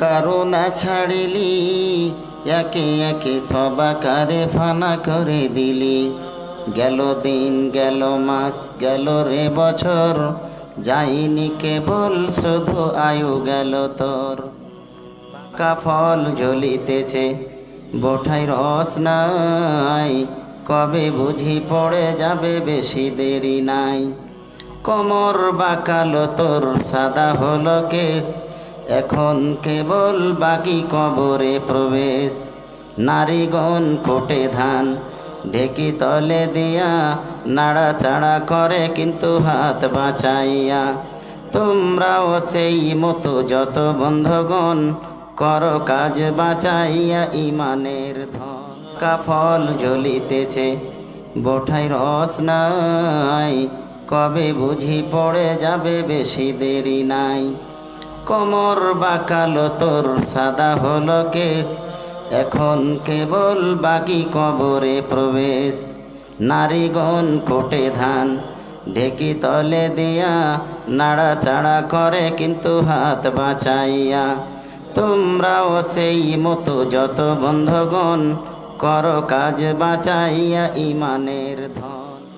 করুণা ছাড়িলি, একে একে সবাকারে ফানা করে দিলি। গেল দিন, গেল মাস, গেল রে বছর, যাইনি কেবল শুধু আয়ু গেল তোর। পাকা ফল ঝুলিতেছে, বোঠাই রস নাই, কবে বুঝি পড়ে যাবে বেশি দেরি নাই। কোমর বাঁকালো তোর, সাদা হলো কেশ এখন কেবল বাকি কবরে প্রবেশ। নারীগণ কোটে ধান, ঢেকি তলে দিয়া নাড়াচাড়া করে, কিন্তু হাত বাঁচাইয়া। তোমরাও সেই মতো যত বন্ধগণ, কর কাজ বাঁচাইয়া ইমানের ধন। কাফল জ্বলিতেছে, বোঠাই রস নাই। কবে বুঝি পড়ে যাবে বেশি দেরি নাই। কোমর বাঁকালো তোর, সাদা হলো কেশ। এখন কেবল বাকি কবরে প্রবেশ। নারীগণ কোটে ধান, ঢেকি তলে দিয়া নাড়াচাড়া করে, কিন্তু হাত বাঁচাইয়া। তোমরাও সেই মতো যত বন্ধগণ, কর কাজ বাঁচাইয়া ইমানের ধন।